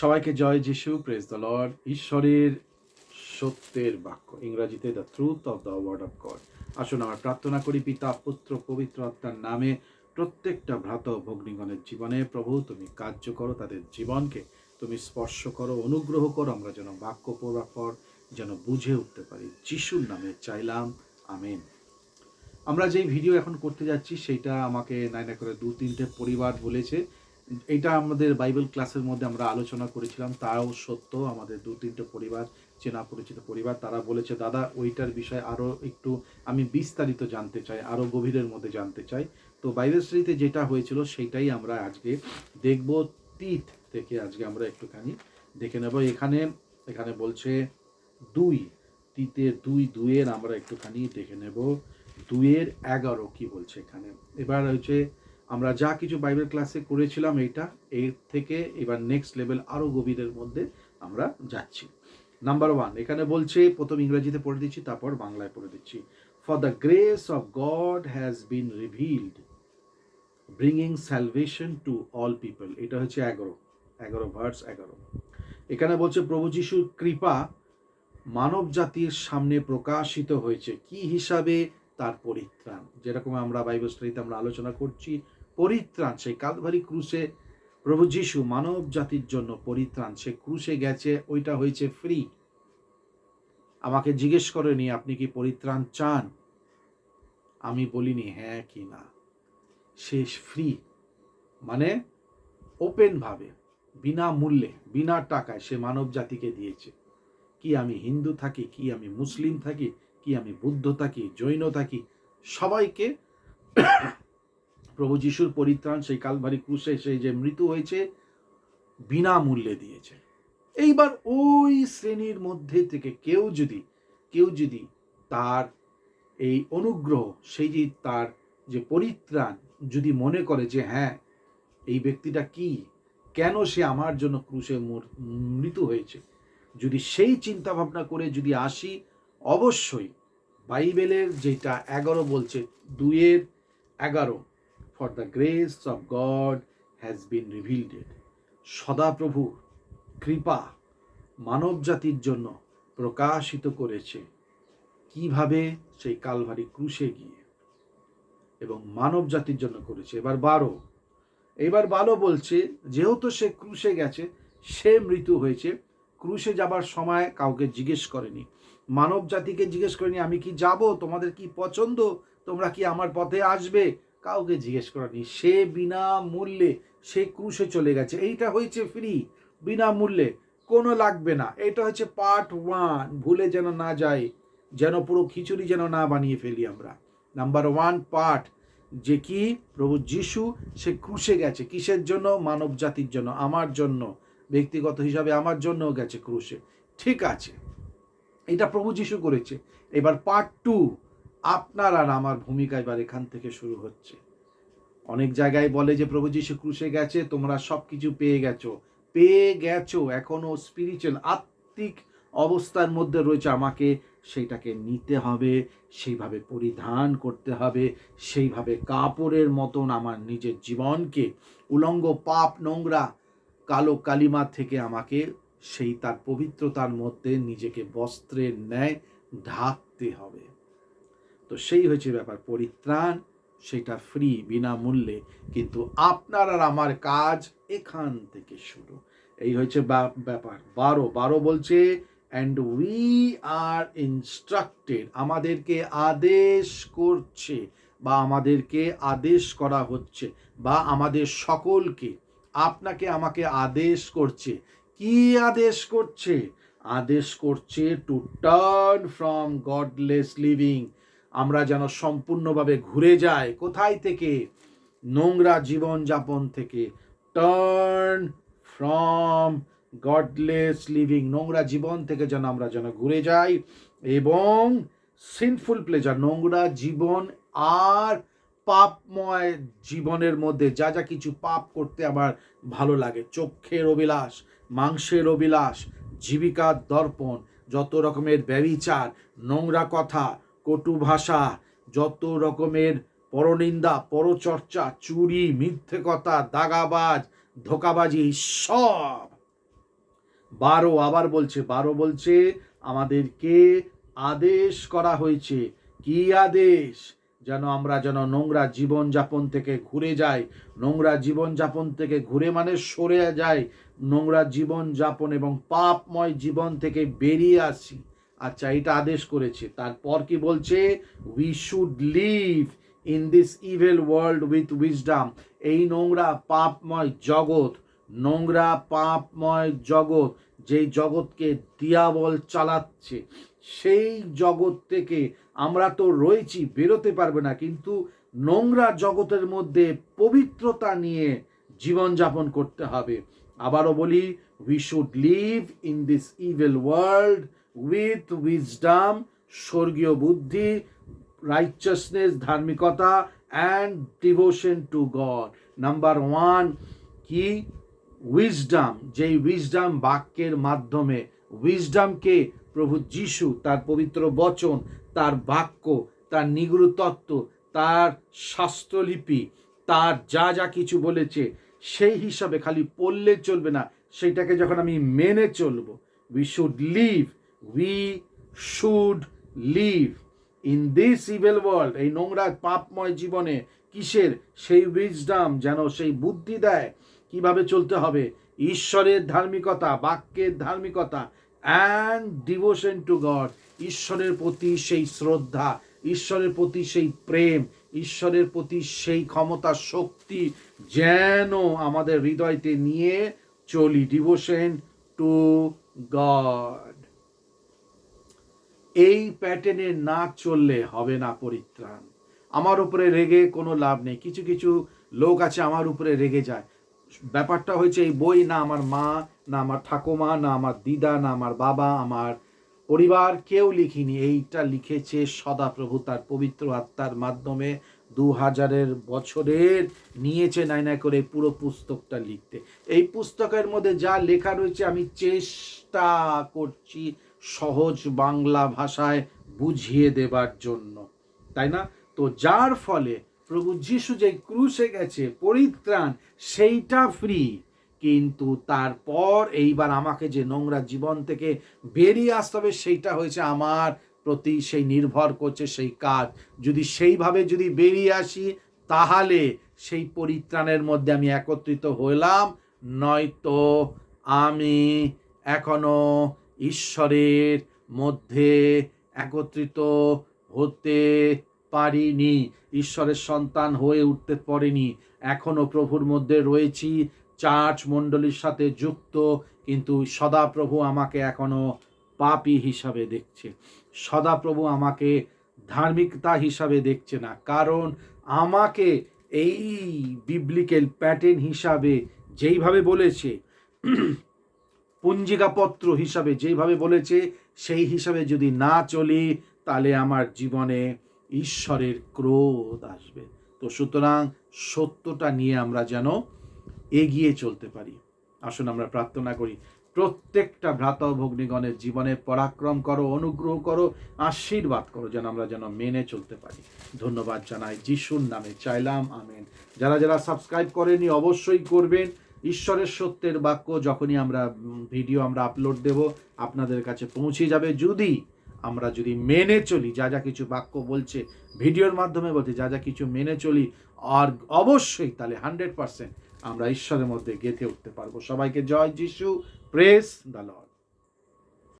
সবাইকে জয় যিশু praise the Lord ঈশ্বরের সত্যের বাক্য। ইংরাজিতে the truth of the word of God আসুন আমরা প্রার্থনা করি, পিতা, পুত্র, পবিত্র আত্মার নামে প্রত্যেকটা ভ্রাত ভগ্নিগণের জীবনে, প্রভু, তুমি কার্য করো, তাদের জীবনকে তুমি স্পর্শ করো, অনুগ্রহ করো, আমরা যেন বাক্য পড়ার পর যেন বুঝে উঠতে পারি। যিশুর নামে চাইলাম, আমেন। আমরা যেই ভিডিও এখন করতে যাচ্ছি, সেইটা আমাকে নাইনা করে দু তিনটে পরিবার বলেছে। এটা আমাদের বাইবেল ক্লাসের মধ্যে আমরা আলোচনা করেছিলাম, তাও সত্য। আমাদের দু, তিনটে পরিবার, চেনা পরিচিত পরিবার, তারা বলেছে, দাদা, ওইটার বিষয়ে আরও একটু আমি বিস্তারিত জানতে চাই আরও গভীরের মধ্যে জানতে চাই। তো বাইবেল স্ট্রিতে যেটা হয়েছিল সেটাই আমরা আজকে দেখব। তিত থেকে আজকে আমরা একটুখানি দেখে নেব। এখানে এখানে বলছে দুই তিতের দুই, দুইয়ের আমরা একটুখানি দেখে নেব। দুইয়ের এগারো কি বলছে এখানে? এবার হচ্ছে আমরা যা কিছু বাইবেল ক্লাসে করেছিলাম এইটা, এর থেকে এবার নেক্সট লেভেল আরও গভীরের মধ্যে আমরা যাচ্ছি। নাম্বার ওয়ান এখানে বলছে, প্রথম ইংরেজিতে পড়ে দিচ্ছি, তারপর বাংলায় পড়ে দিচ্ছি। For the grace of God has been revealed bringing salvation to all people এটা হচ্ছে এগারো এগারো ভার্স এগারো। এখানে বলছে, প্রভু যিশুর কৃপা মানব জাতির সামনে প্রকাশিত হয়েছে। কি হিসাবে তার পরিত্রাণ। যেরকম আমরা বাইবেল স্টাডিতে আমরা আলোচনা করছি, পরিত্রাণ, সেই কালভারি ক্রুশে প্রভু যিশু মানব জাতির জন্য পরিত্রাণ, সে ক্রুশে গেছে, ওইটা হয়েছে ফ্রি আমাকে জিজ্ঞেস করেনি, আপনি কি পরিত্রাণ চান? আমি বলিনি হ্যাঁ কি না। সে ফ্রি মানে ওপেনভাবে বিনা মূল্যে, বিনা টাকায় সে মানব জাতিকে দিয়েছে। কি আমি হিন্দু থাকি, কি আমি মুসলিম থাকি কি, আমি বুদ্ধ থাকি জৈন থাকি সবাইকে প্রভু যিশুর পরিত্রাণ, সেই কালভারি ক্রুশে, সেই যে মৃত্যু হয়েছে, বিনামূল্যে দিয়েছে। এইবার ওই শ্রেণির মধ্যে থেকে কেউ যদি কেউ যদি তার এই অনুগ্রহ, সেই যে তার যে পরিত্রাণ যদি মনে করে যে হ্যাঁ এই ব্যক্তিটা কি? কেন সে আমার জন্য ক্রুশে মৃত্যু হয়েছে? যদি সেই চিন্তা ভাবনা করে যদি আসি, অবশ্যই বাইবেলের যেটা এগারো বলছে, দুইয়ের এগারো for the grace of God has been revealed সদাপ্রভু কৃপা মানব জাতির জন্য প্রকাশিত করেছে। কীভাবে? সেই কালভারি ক্রুশে গিয়ে। এবং মানব জাতির জন্য করেছে। এবার বারো। এবার বারো বলছে, যেহেতু সে ক্রুশে গেছে, সে মৃত্যু হয়েছে ক্রুশে যাবার সময় কাউকে জিজ্ঞেস করেনি। মানব জাতিকে জিজ্ঞেস করেনি, আমি কি যাব? তোমাদের কি পছন্দ? তোমরা কি আমার পথে আসবে? কাউকে জিজ্ঞেস করেনি। সে বিনা মূল্যে সে ক্রুশে চলে গেছে। এইটা হয়েছে ফ্রি বিনা মূল্যে কোনো লাগবে না। এটা হচ্ছে পার্ট ওয়ান ভুলে যেন না যায় যেন পুরো খিচুড়ি যেন না বানিয়ে ফেলি আমরা। নাম্বার ওয়ান পার্ট যে কি? প্রভু যিশু, সে ক্রুশে গেছে। কিসের জন্য? মানব জাতির জন্য, আমার জন্য। ব্যক্তিগত হিসাবে আমার জন্যও গেছে ক্রুশে। ঠিক আছে। এটা প্রভু যিশু করেছে। এবার পার্ট টু আপনার আর আমার ভূমিকা এবার এখান থেকে শুরু হচ্ছে। অনেক জায়গায় বলে যে প্রভু যিশু ক্রুশে গেছে, তোমরা সব কিছু পেয়ে গেছো। পেয়ে গেছো, এখনও স্পিরিচুয়াল আত্মিক অবস্থার মধ্যে রয়েছে। আমাকে সেইটাকে নিতে হবে, সেইভাবে পরিধান করতে হবে, সেইভাবে কাপড়ের মতন আমার নিজের জীবনকে। উলঙ্গ পাপ নোংরা কালো কালিমা থেকে আমাকে সেই তার পবিত্রতার মধ্যে নিজেকে বস্ত্রের ন্যায় ঢাকতে হবে। তো সেই হয়েছে ব্যাপার, পরিত্রাণ সেটা ফ্রি বিনামূল্যে। কিন্তু আপনার আর আমার কাজ এখান থেকে শুরু। এই হয়েছে ব্যাপার। বারো বারো বলছে অ্যান্ড উই আর ইনস্ট্রাক্টেড আমাদেরকে আদেশ করছে বা আমাদেরকে আদেশ করা হচ্ছে বা আমাদের সকলকে আপনাকে আমাকে আদেশ করছে। কি আদেশ করছে? আদেশ করছে to turn from godless living আমরা যেন সম্পূর্ণভাবে ঘুরে যাই। কোথায় থেকে? নোংরা জীবনযাপন থেকে। টার্ন ফ্রম গডলেস লিভিং নোংরা জীবন থেকে যেন আমরা যেন ঘুরে যাই এবং সিনফুল প্লেজার নোংরা জীবন আর পাপময় জীবনের মধ্যে যা যা কিছু পাপ করতে আমার ভালো লাগে। চক্ষের অভিলাষ, মাংসের অভিলাষ, জীবিকার দর্পণ, যত রকমের ব্যবিচার নোংরা কথা, কটু ভাষা, যত রকমের পরনিন্দা, পরচর্চা, চুরি, মিথ্যে কথা, দাগাবাজ, ধোকাবাজি, সব। বারো আবার বলছে, বারো বলছে, আমাদেরকে আদেশ করা হয়েছে। কি আদেশ? যেন আমরা যেন নোংরা জীবনযাপন থেকে ঘুরে যাই, নোংরা জীবনযাপন থেকে ঘুরে মানে সরে যাই, নোংরা জীবনযাপন এবং পাপময় জীবন থেকে বেরিয়ে আসি। আচ্ছা এটা আদেশ করেছে। তারপর কি বলছে? We should live in this evil world with wisdom এই নোংরা পাপময় জগৎ, নোংরা পাপময় জগৎ যেই জগৎকে দিয়াবল চালাচ্ছে, সেই জগৎ থেকে আমরা তো রয়েছি, বেরোতে পারবে না, কিন্তু নোংরা জগতের মধ্যে পবিত্রতা নিয়ে জীবনযাপন করতে হবে। আবারও বলি we should live in this evil world with wisdom স্বর্গীয় বুদ্ধি righteousness ধার্মিকতা and devotion to God number one কি? উইজডাম যেই উইজডাম বাক্যের মাধ্যমে। উইজডামকে প্রভু যিশু, তার পবিত্র বচন তার বাক্য, তার নিগুড় তত্ত্ব, তার শাস্ত্রলিপি, তার যা যা কিছু বলেছে, সেই হিসাবে খালি পড়লে চলবে না। সেইটাকে যখন আমি মেনে চলবো we should live we should live in this evil world এই নোংরা পাপময় জীবনে কিসের? সেই উইজডাম যেন সেই বুদ্ধি দেয়। কীভাবে চলতে হবে? ঈশ্বরের ধার্মিকতা, বাক্যের ধার্মিকতা অ্যান্ড ডিভোশন টু গড ঈশ্বরের প্রতি সেই শ্রদ্ধা, ঈশ্বরের প্রতি সেই প্রেম, ঈশ্বরের প্রতি সেই ক্ষমতা শক্তি যেন আমাদের হৃদয়তে নিয়ে চলি। ডিভোশন টু গড এই প্যাটার্নে না চললে হবে না পরিত্রাণ। আমার উপরে রেগে কোনো লাভ নেই। কিছু কিছু লোক আছে আমার উপরে রেগে যায়। ব্যাপারটা হয়েছে এই বই না আমার মা, না আমার ঠাকুমা, না আমার দিদা, না আমার বাবা, আমার পরিবার কেউ লিখিনি। এইটা লিখেছে সদাপ্রভু, তার পবিত্র আত্মার মাধ্যমে দু হাজারের বছরের নিয়েছে নাই নাই করে পুরো পুস্তকটা লিখতে। এই পুস্তকের মধ্যে যা লেখা রয়েছে আমি চেষ্টা করছি সহজ বাংলা ভাষায় বুঝিয়ে দেবার জন্য। তাই না? তো যার ফলে প্রভু যিশু যে ক্রুশে গেছে, পরিত্রাণ, সেইটা ফ্রি কিন্তু তারপর এইবার আমাকে যে নোংরা জীবন থেকে বেরিয়ে আসতে হবে, সেইটা হয়েছে আমার প্রতি সেই নির্ভর করছে সেই কাজ। যদি সেইভাবে যদি বেরিয়ে আসি, তাহলে সেই পরিত্রাণের মধ্যে আমি একত্রিত হলাম, নয়তো আমি এখনও ঈশ্বরের মধ্যে একত্রিত হতে পারিনি, ঈশ্বরের সন্তান হয়ে উঠতে পারিনি এখনও প্রভুর মধ্যে রয়েছি, চার্চ মণ্ডলীর সাথে যুক্ত, কিন্তু সদাপ্রভু আমাকে এখনও পাপী হিসাবে দেখছে। সদাপ্রভু আমাকে ধার্মিকতা হিসাবে দেখছে না, কারণ আমাকে এই বিবলিক্যাল প্যাটার্ন হিসাবে যেইভাবে বলেছে, পঞ্জিকাপত্র হিসাবে যেইভাবে বলেছে, সেই হিসাবে যদি না চলি, তাহলে আমার জীবনে ঈশ্বরের ক্রোধ আসবে। তো সুতরাং সত্যটা নিয়ে আমরা যেন এগিয়ে চলতে পারি। আসুন আমরা প্রার্থনা করি, প্রত্যেকটা ভ্রাতা ভগ্নীগণের জীবনে পরাক্রম করো, অনুগ্রহ করো, আশীর্বাদ করো, যেন আমরা যেন মেনে চলতে পারি। ধন্যবাদ জানাই, যিশুর নামে চাইলাম, আমেন। যারা যারা সাবস্ক্রাইব করেনি, অবশ্যই করবেন। ঈশ্বরের সত্যের বাক্য যখনই আমরা ভিডিও আমরা আপলোড দেব, আপনাদের কাছে পৌঁছে যাবে। যদি আমরা যদি মেনে চলি, যা যা কিছু বাক্য বলছে, ভিডিওর মাধ্যমে বলছে, যা যা কিছু মেনে চলি, আর অবশ্যই তাহলে হান্ড্রেড পারসেন্ট আমরা ঈশ্বরের মধ্যে গেঁথে উঠতে পারব। সবাইকে জয় যিশু প্রেস দ্য লর্ড